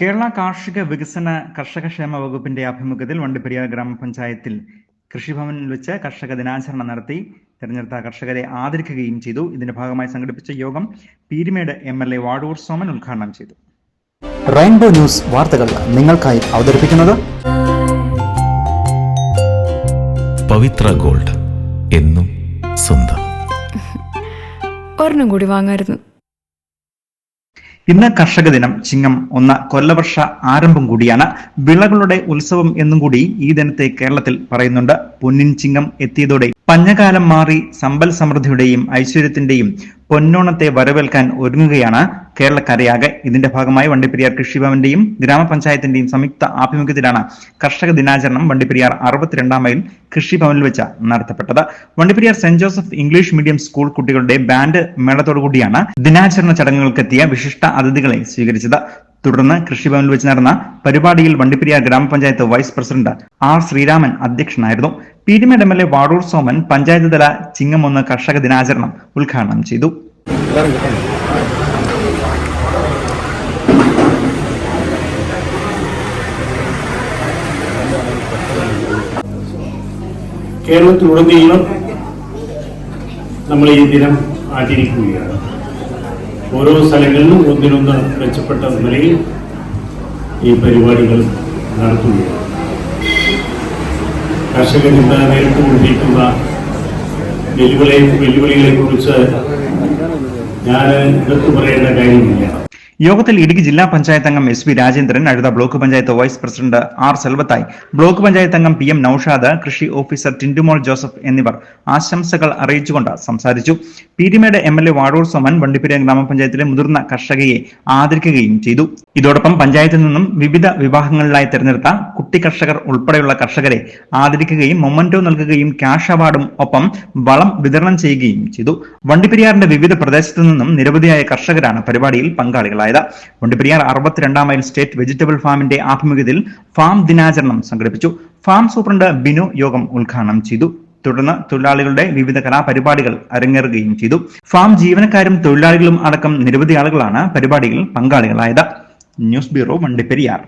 കേരള കാർഷിക വികസന കർഷക ക്ഷേമ വകുപ്പിന്റെ ആഭിമുഖ്യത്തിൽ വണ്ടിപ്പെരിയാർ ഗ്രാമപഞ്ചായത്തിൽ കൃഷിഭവനിൽ വെച്ച് കർഷക ദിനാചരണം നടത്തി തെരഞ്ഞെടുത്ത കർഷകരെ ആദരിക്കുകയും ചെയ്തു. ഇതിന്റെ ഭാഗമായി സംഘടിപ്പിച്ച യോഗം Peermade M L A Vadoor Soman ഉദ്ഘാടനം ചെയ്തു. റെയിൻബോ ന്യൂസ് വാർത്തകൾ നിങ്ങൾക്കായി അവതരിപ്പിക്കുന്നത് പവിത്ര ഗോൾഡ് എന്നും സ്വന്തം. ഒരെണ്ണം കൂടി വാങ്ങായിരുന്നു. ഇന്ന് കർഷക ദിനം ചിങ്ങം ഒന്ന് കൊല്ലവർഷ ആരംഭം കൂടിയാണ്. വിളകളുടെ ഉത്സവം എന്നും കൂടി ഈ ദിനത്തെ കേരളത്തിൽ പറയുന്നുണ്ട്. പൊന്നിൻ ചിങ്ങം എത്തിയതോടെ പഞ്ഞകാലം മാറി സമ്പൽ സമൃദ്ധിയുടെയും ഐശ്വര്യത്തിന്റെയും പൊന്നോണത്തെ വരവേൽക്കാൻ ഒരുങ്ങുകയാണ് കേരളക്കരയാകെ. ഇതിന്റെ ഭാഗമായി വണ്ടിപ്പെരിയാർ കൃഷിഭവന്റെയും ഗ്രാമപഞ്ചായത്തിന്റെയും സംയുക്ത ആഭിമുഖ്യത്തിലാണ് കർഷക ദിനാചരണം വണ്ടിപ്പെരിയാർ അറുപത്തിരണ്ടാം മൈൽ കൃഷിഭവനിൽ വെച്ച് നടത്തപ്പെട്ടത്. Vandiperiyar Saint Joseph English medium school കുട്ടികളുടെ ബാൻഡ് മേളത്തോടുകൂടിയാണ് ദിനാചരണ ചടങ്ങുകൾക്കെത്തിയ വിശിഷ്ട അതിഥികളെ സ്വീകരിച്ചത്. തുടർന്ന് കൃഷിഭവനിൽ വെച്ച് നടന്ന പരിപാടിയിൽ വണ്ടിപ്പെരിയാർ ഗ്രാമപഞ്ചായത്ത് വൈസ് പ്രസിഡന്റ് ആർ ശ്രീരാമൻ അധ്യക്ഷനായിരുന്നു. Peermade M L A Vadoor Soman panchayat തല ചിങ്ങമൊന്ന് കർഷക ദിനാചരണം ഉദ്ഘാടനം ചെയ്തു. കേരളത്തിലുടനീളം നമ്മൾ ഈ ദിനം ആചരിക്കുകയാണ്. ഓരോ സ്ഥലങ്ങളിലും ഒന്നിനൊന്ന് മെച്ചപ്പെട്ട നിലയിൽ ഈ പരിപാടികൾ നടത്തുകയാണ്. കർഷകർ നേരിട്ട് നേരിട്ടുകൊണ്ടിരിക്കുന്ന വെല്ലുവിളി വെല്ലുവിളികളെ കുറിച്ച് ഞാൻ എടുത്തു പറയേണ്ട കാര്യമില്ല. യോഗത്തിൽ ഇടുക്കി ജില്ലാ പഞ്ചായത്ത് അംഗം S V Rajendran Azhutha block panchayat vice president R Selvathai block panchayat അംഗം പി എം നൌഷാദ് കൃഷി ഓഫീസർ ടിൻഡുമോൾ ജോസഫ് എന്നിവർ ആശംസകൾ അറിയിച്ചുകൊണ്ട് സംസാരിച്ചു. Peermade M L A Vadoor Soman Vandippura ഗ്രാമപഞ്ചായത്തിലെ മുതിർന്ന കർഷകയെ ആദരിക്കുകയും ചെയ്തു. ഇതോടൊപ്പം പഞ്ചായത്തിൽ നിന്നും വിവിധ വിഭാഗങ്ങളിലായി തെരഞ്ഞെടുത്ത കുട്ടി കർഷകർ ഉൾപ്പെടെയുള്ള കർഷകരെ ആദരിക്കുകയും മൊമന്റോ നൽകുകയും ക്യാഷ് അവാർഡും ഒപ്പം വളം വിതരണം ചെയ്യുകയും ചെയ്തു. വണ്ടിപ്പെരിയാറിന്റെ വിവിധ പ്രദേശത്തു നിന്നും നിരവധിയായ കർഷകരാണ് പരിപാടിയിൽ പങ്കാളികളായത് വണ്ടിപ്പെരിയാർ അറുപത്തിരണ്ടാം മൈൽ സ്റ്റേറ്റ് വെജിറ്റബിൾ ഫാമിന്റെ ആഭിമുഖ്യത്തിൽ ഫാം ദിനാചരണം സംഘടിപ്പിച്ചു. ഫാം സൂപ്രണ്ട് ബിനു യോഗം ഉദ്ഘാടനം ചെയ്തു. തുടർന്ന് തൊഴിലാളികളുടെ വിവിധ കലാപരിപാടികൾ അരങ്ങേറുകയും ചെയ്തു. ഫാം ജീവനക്കാരും തൊഴിലാളികളും അടക്കം നിരവധി ആളുകളാണ് പരിപാടിയിൽ പങ്കാളികളായത്. News bureau Vandiperiyar